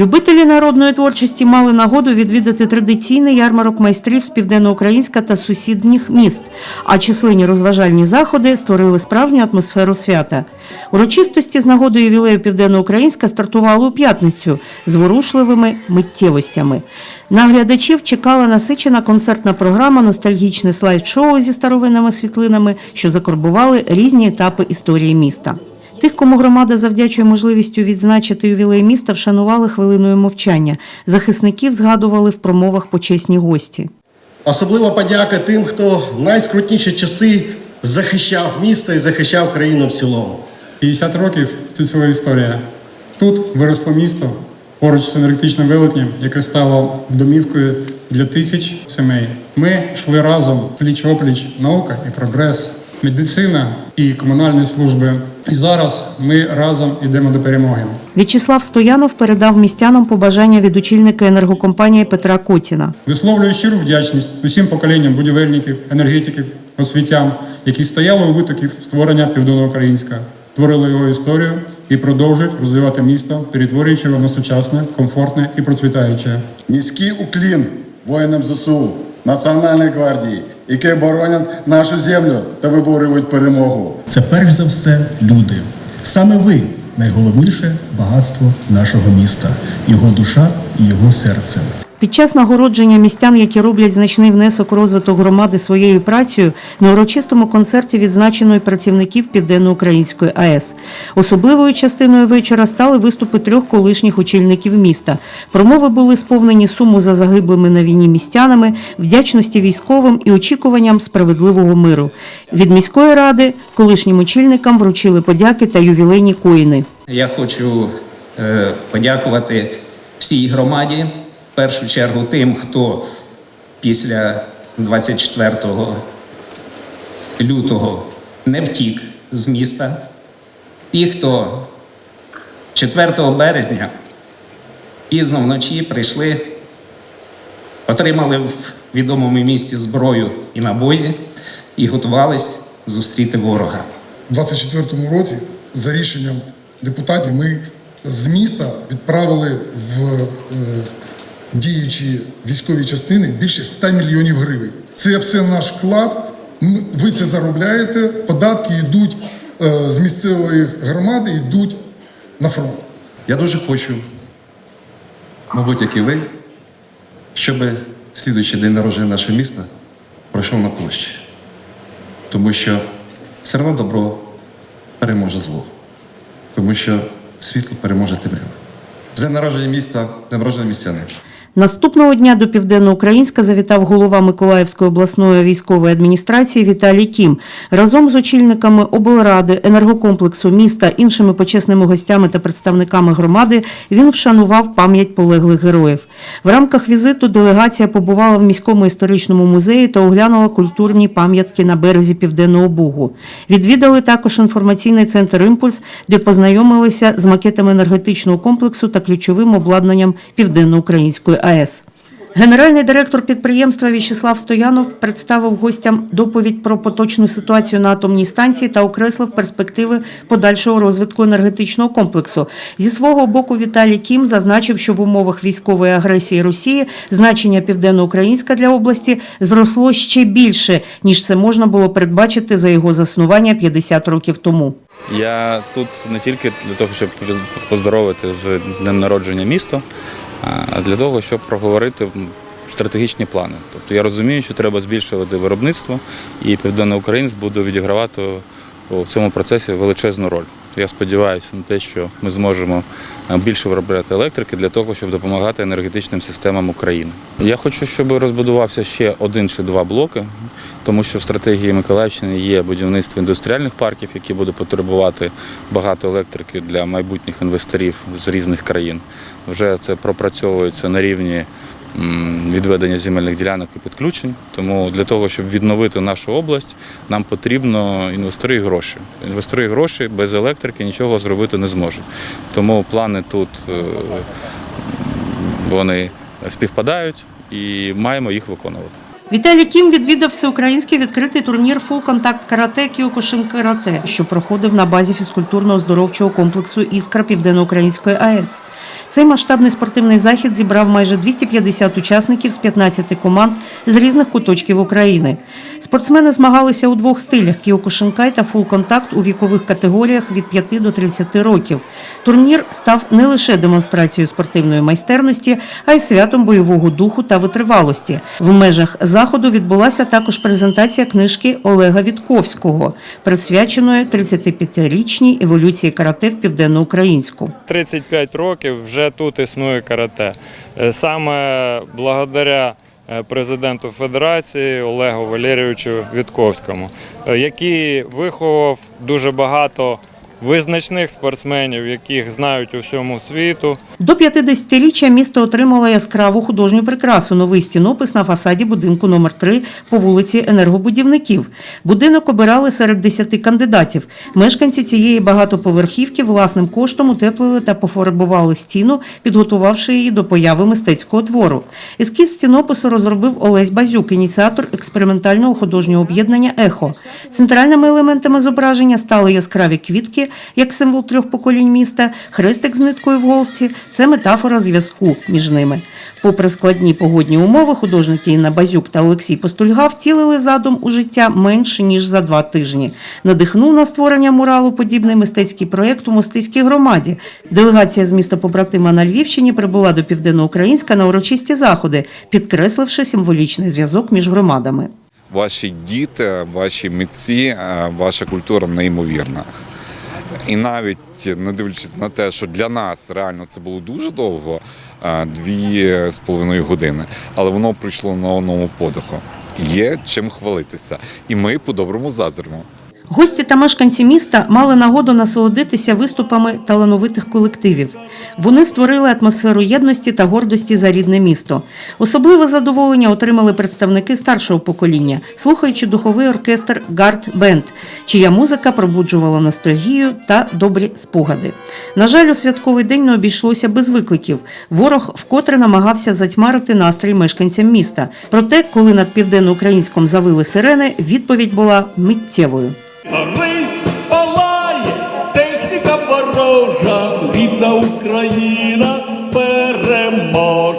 Любителі народної творчості мали нагоду відвідати традиційний ярмарок майстрів з Південноукраїнська та сусідніх міст, а численні розважальні заходи створили справжню атмосферу свята. Урочистості з нагодою ювілею Південноукраїнська стартували у п'ятницю з ворушливими миттєвостями. На глядачів чекала насичена концертна програма, ностальгічне слайд-шоу зі старовинними світлинами, що закорбували різні етапи історії міста. Тих, кому громада завдячує можливістю відзначити ювілей міста, вшанували хвилиною мовчання. Захисників згадували в промовах почесні гості. Особлива подяка тим, хто в найскрутніші часи захищав місто і захищав країну в цілому. 50 років це ціла історія. Тут виросло місто поруч з енергетичним велетнем, яке стало домівкою для тисяч сімей. Ми йшли разом пліч опліч, наука і прогрес, медицина і комунальні служби. І зараз ми разом йдемо до перемоги. В'ячеслав Стоянов передав містянам побажання від очільника енергокомпанії Петра Котіна. Висловлюю щиру вдячність усім поколінням будівельників, енергетиків, освітян, які стояли у витоків створення Південноукраїнська, творили його історію і продовжують розвивати місто, перетворюючи його на сучасне, комфортне і процвітаюче. Низький уклін воїнам ЗСУ, Національної гвардії, які боронять нашу землю та виборюють перемогу. Це перш за все люди. Саме ви найголовніше багатство нашого міста, його душа і його серце. Під час нагородження містян, які роблять значний внесок розвиток громади своєю працею, на урочистому концерті відзначено і працівників Південноукраїнської АЕС. Особливою частиною вечора стали виступи трьох колишніх очільників міста. Промови були сповнені суму за загиблими на війні містянами, вдячності військовим і очікуванням справедливого миру. Від міської ради колишнім очільникам вручили подяки та ювілейні коїни. Я хочу е, подякувати всій громаді, першу чергу тим, хто після 24 лютого не втік з міста, ті, хто 4 березня пізно вночі прийшли, отримали в відомому місці зброю і набої і готувались зустріти ворога. У 24-му році за рішенням депутатів ми з міста відправили в е, діючі військові частини більше 100 мільйонів гривень. Це все наш вклад. Ви це заробляєте, податки йдуть е, з місцевої громади, йдуть на фронт. Я дуже хочу, мабуть, як і ви, щоб слідуючий день народження нашого міста пройшов на площі. Тому що все одно добро переможе зло. Тому що світло переможе темряву. З днем народження міста, народження містяни. Наступного дня до Південноукраїнська завітав голова Миколаївської обласної військової адміністрації Віталій Кім. Разом з очільниками облради, енергокомплексу міста, іншими почесними гостями та представниками громади він вшанував пам'ять полеглих героїв. В рамках візиту делегація побувала в міському історичному музеї та оглянула культурні пам'ятки на березі Південного Бугу. Відвідали також інформаційний центр Імпульс, де познайомилися з макетами енергетичного комплексу та ключовим обладнанням Південноукраїнської АЕС. Генеральний директор підприємства В'ячеслав Стоянов представив гостям доповідь про поточну ситуацію на атомній станції та окреслив перспективи подальшого розвитку енергетичного комплексу. Зі свого боку Віталій Кім зазначив, що в умовах військової агресії Росії значення Південноукраїнська для області зросло ще більше, ніж це можна було передбачити за його заснування 50 років тому. Я тут не тільки для того, щоб поздоровити з днем народження міста, для того, щоб проговорити стратегічні плани. Тобто я розумію, що треба збільшувати виробництво, і Південноукраїнськ буде відігравати у цьому процесі величезну роль. Я сподіваюся на те, що ми зможемо більше виробляти електрики для того, щоб допомагати енергетичним системам України. Я хочу, щоб розбудувався ще один чи два блоки, тому що в стратегії Миколаївщини є будівництво індустріальних парків, які будуть потребувати багато електрики для майбутніх інвесторів з різних країн. Вже це пропрацьовується на рівні відведення земельних ділянок і підключень. Тому для того, щоб відновити нашу область, нам потрібно інвестори і гроші. Інвестори і гроші без електрики нічого зробити не зможуть. Тому плани тут е, вони співпадають і маємо їх виконувати. Віталій Кім відвідав всеукраїнський відкритий турнір Full Contact Карате Кіокушин Карате, що проходив на базі фізкультурно-оздоровчого комплексу Іскра Південноукраїнської АЕС. Цей масштабний спортивний захід зібрав майже 250 учасників з 15 команд з різних куточків України. Спортсмени змагалися у двох стилях кіокушинкай та фул контакт у вікових категоріях від 5 до 30 років. Турнір став не лише демонстрацією спортивної майстерності, а й святом бойового духу та витривалості. В межах заходу відбулася також презентація книжки Олега Вітковського, присвяченої 35-річній еволюції карате в південноукраїнську. 35 років вже тут існує карате. Е, Саме благодаря е, президенту Федерації Олегу Валерійовичу Вітковському, е, який виховав дуже багато визначних спортсменів, яких знають у всьому світу. До 50-річчя місто отримало яскраву художню прикрасу новий стінопис на фасаді будинку номер 3 по вулиці Енергобудівників. Будинок обирали серед 10 кандидатів. Мешканці цієї багатоповерхівки власним коштом утеплили та пофарбували стіну, підготувавши її до появи мистецького твору. Ескіз стінопису розробив Олесь Базюк, ініціатор експериментального художнього об'єднання Ехо. Центральними елементами зображення стали яскраві квітки, як символ трьох поколінь міста, хрестик з ниткою в голці це метафора зв'язку між ними. Попри складні погодні умови, художники Інна Базюк та Олексій Постульга втілили задум у життя менше ніж за два тижні. Надихнув на створення муралу подібний мистецький проєкт у мостиській громаді. Делегація з міста побратима на Львівщині прибула до Південноукраїнська на урочисті заходи, підкресливши символічний зв'язок між громадами. ваші діти, ваші митці, ваша культура неймовірна. І навіть не дивлячись на те, що для нас реально це було дуже довго, е, дві з половиною години, але воно прийшло на одному подиху. Є чим хвалитися, і ми по-доброму заздримо. Гості та мешканці міста мали нагоду насолодитися виступами талановитих колективів. Вони створили атмосферу єдності та гордості за рідне місто. Особливе задоволення отримали представники старшого покоління, слухаючи духовий оркестр Гард Бенд, чия музика пробуджувала ностальгію та добрі спогади. На жаль, у святковий день не обійшлося без викликів. Ворог вкотре намагався затьмарити настрій мешканцям міста. Проте, коли над південноукраїнськом завили сирени, відповідь була миттєвою. Горить, палає, техніка ворожа, рідна Україна переможе.